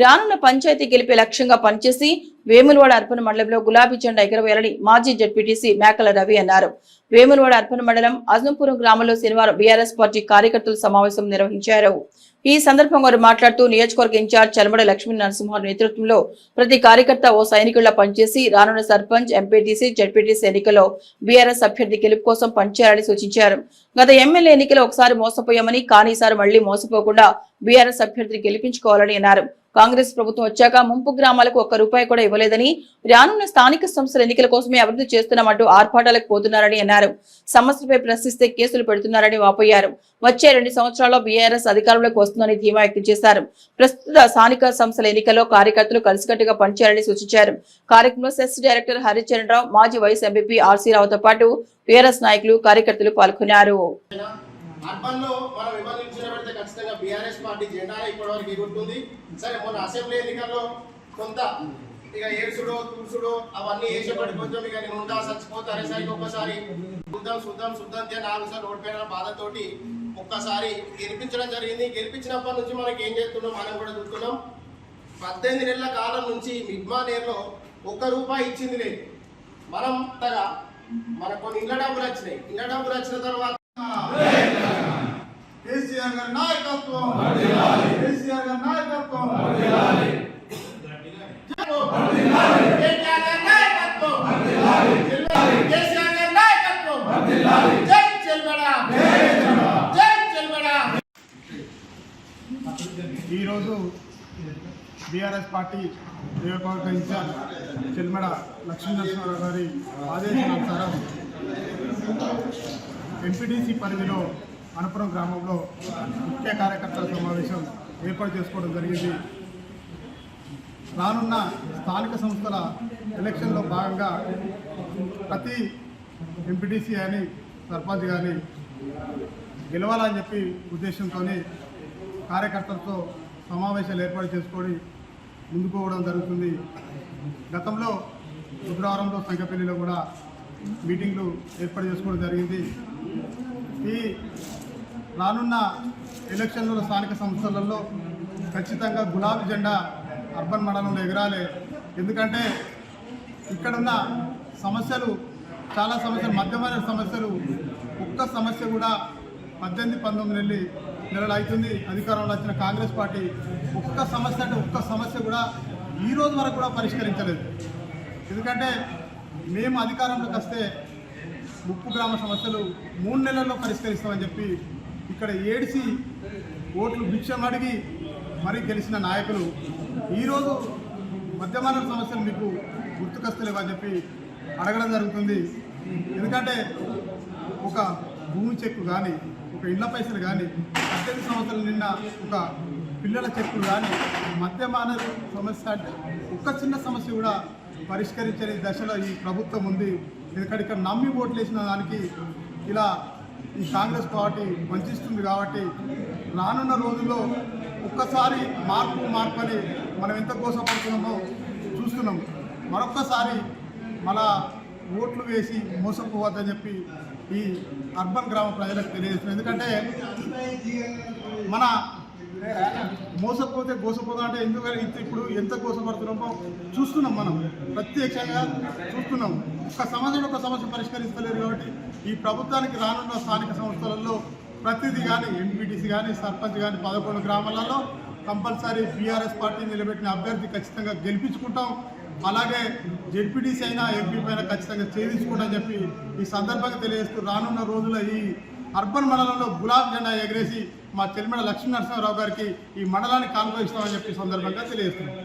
రానున్న పంచాయతీ గెలిపే లక్ష్యంగా పనిచేసి వేములవాడ అర్పణ మండలంలో గులాబీ జెండా ఎగరవేయాలని మాజీ జడ్పీటీసీ మేకల రవి అన్నారు. వేములవాడ అర్పణ మండలం అజంపురం గ్రామంలో శనివారం బీఆర్ఎస్ పార్టీ కార్యకర్తల సమావేశం నిర్వహించారు. ఈ సందర్భంగా వారు మాట్లాడుతూ నియోజకవర్గ ఇన్ఛార్జ్ చలమడ లక్ష్మీ నరసింహ నేతృత్వంలో ప్రతి కార్యకర్త ఓ సైనికుల్లా పనిచేసి రానున్న సర్పంచ్ ఎంపీటీసీ జడ్పీటీసీ ఎన్నికల్లో బీఆర్ఎస్ అభ్యర్థి గెలుపు కోసం పనిచేయాలని సూచించారు. గత ఎమ్మెల్యే ఎన్నికలో ఒకసారి మోసపోయామని కానీ ఈసారి మళ్ళీ మోసపోకుండా బీఆర్ఎస్ అభ్యర్థిని గెలిపించుకోవాలని అన్నారు. కాంగ్రెస్ ప్రభుత్వం వచ్చాక ముంపు గ్రామాలకు ఒక్క రూపాయి కూడా ఇవ్వలేదని రానున్న స్థానిక సంస్థల ఎన్నికల కోసమే అభివృద్ధి చేస్తున్నామంటూ ఆర్భాటాలకు పోతున్నారని అన్నారు. సమస్యలపై ప్రశ్నిస్తే కేసులు పెడుతున్నారని వాపోయారు. వచ్చే రెండు సంవత్సరాల్లో బీఆర్ఎస్ అధికారంలోకి వస్తుందని ధీమా వ్యక్తం చేశారు. ప్రస్తుత స్థానిక సంస్థల ఎన్నికల్లో కార్యకర్తలు కలిసికట్టుగా పనిచేయాలని సూచించారు. కార్యక్రమంలో సెస్ డైరెక్టర్ హరిచరణ్ రావు మాజీ వైస్ ఎంపీపీ ఆర్సీ రావుతో పాటు టీఆర్ఎస్ నాయకులు కార్యకర్తలు పాల్గొన్నారు. అర్బన్లో మనం విభజించిన ఖచ్చితంగా బీఆర్ఎస్ పార్టీ జెండా ఇప్పటివరకు ఎగురుతుంది. సరే మొన్న అసెంబ్లీ ఎన్నికల్లో కొంత ఇక ఏడ్చుడో తుడుచుడో అవన్నీ వేసేపటి కొంచెం ఇక నేను ఉంటా చచ్చిపోతారే సరికి ఒక్కసారి శుద్ధం శుద్ధం శుద్ధం అని నాలుగు సార్లు ఓడిపోయిన బాధతోటి ఒక్కసారి గెలిపించడం జరిగింది. గెలిపించినప్పటి నుంచి మనకి ఏం చేస్తున్నాం? మనం కూడా చూస్తున్నాం. పద్దెనిమిది నెలల కాలం నుంచి మిగ్మా నేర్లో ఒక్క రూపాయి ఇచ్చింది లేదు. మనం అంతగా మనకు కొన్ని ఇళ్ళ డబ్బులు వచ్చినాయి. ఇళ్ళ డబ్బులు వచ్చిన తర్వాత కేసీఆర్ గారి నాయకత్వం. కేసీఆర్ గారి నాయకత్వం. ఈరోజు బీఆర్ఎస్ పార్టీ నియోజకవర్గ ఇన్ఛార్జ్ చిల్మెడ లక్ష్మీనరసింహారావు గారి ఆదేశానుసారం ఎంపీటీసీ పరిధిలో అనపురం గ్రామంలో ముఖ్య కార్యకర్తల సమావేశం ఏర్పాటు చేసుకోవడం జరిగింది. రానున్న స్థానిక సంస్థల ఎలక్షన్లో భాగంగా ప్రతి ఎంపీటీసీ కానీ సర్పంచ్ కానీ గెలవాలని చెప్పి ఉద్దేశంతో కార్యకర్తలతో సమావేశాలు ఏర్పాటు చేసుకొని ముందుకు పోవడం జరుగుతుంది. గతంలో బుధవారంలో సంఖ్యపల్లిలో కూడా మీటింగ్లు ఏర్పాటు చేసుకోవడం జరిగింది. ఈ రానున్న ఎలక్షన్లలో స్థానిక సంస్థలలో ఖచ్చితంగా గులాబీ జెండా అర్బన్ మండలంలో ఎగరాలి. ఎందుకంటే ఇక్కడున్న సమస్యలు చాలా సమస్యలు మధ్యమైన సమస్యలు ఒక్క సమస్య కూడా పద్దెనిమిది పంతొమ్మిది నెలలు నెలలు అవుతుంది. అధికారంలో వచ్చిన కాంగ్రెస్ పార్టీ ఒక్క సమస్య అంటే ఒక్క సమస్య కూడా ఈ రోజు వరకు కూడా పరిష్కరించలేదు. ఎందుకంటే మేము అధికారంలోకి వస్తే ముప్పు గ్రామ సమస్యలు మూడు నెలల్లో పరిష్కరిస్తామని చెప్పి ఇక్కడ ఏడిసి ఓట్లు భిక్షం అడిగి మరీ గెలిచిన నాయకులు. ఈరోజు మధ్యమాన సమస్యలు మీకు గుర్తుకొస్తలేవని చెప్పి అడగడం జరుగుతుంది. ఎందుకంటే ఒక భూమి చెక్కు కానీ ఒక ఇళ్ళ పైసలు కానీ పద్దెనిమిది సంవత్సరాల నిన్న ఒక పిల్లల చెక్కులు కానీ మద్యమాన సమస్య అంటే ఒక్క చిన్న సమస్య కూడా పరిష్కరించని దశలో ఈ ప్రభుత్వం ఉంది. ఎందుకంటే ఇక్కడ నమ్మి ఓట్లు వేసిన దానికి ఇలా ఈ కాంగ్రెస్ పార్టీ వంచిస్తుంది కాబట్టి రానున్న రోజుల్లో ఒక్కసారి మార్పు మార్పు అని మనం ఎంత కోసపడుతున్నామో చూస్తున్నాం. మరొక్కసారి మన ఓట్లు వేసి మోసపోవద్దని చెప్పి ఈ అర్బన్ గ్రామ ప్రజలకు తెలియజేస్తున్నాం. ఎందుకంటే మన మోసపోతే గోసపోతా అంటే ఎందుకంటే ఇంత ఇప్పుడు ఎంత గోసపడుతున్నామో చూస్తున్నాం మనం. ప్రత్యక్షంగా చూస్తున్నాం. ఒక సమస్యను ఒక సమస్య పరిష్కరిస్తలేరు కాబట్టి ఈ ప్రభుత్వానికి రానున్న స్థానిక సంస్థలలో ప్రతిదీ కానీ ఎంపీటీసీ కానీ సర్పంచ్ కానీ పదకొండు గ్రామాలలో కంపల్సరీ బీఆర్ఎస్ పార్టీ నిలబెట్టిన అభ్యర్థి ఖచ్చితంగా గెలిపించుకుంటాం. అలాగే జెడ్పీటీసీ అయినా ఎంపీ పైన ఖచ్చితంగా చేయించుకుంటామని చెప్పి ఈ సందర్భంగా తెలియజేస్తూ రానున్న రోజుల్లో ఈ అర్బన్ మండలంలో గులాబ్ జెండా ఎగరేసి మా తెలిమిడ లక్ష్మీ నరసింహారావు గారికి ఈ మండలాన్ని కానుకో చెప్పి సందర్భంగా తెలియజేస్తున్నాం.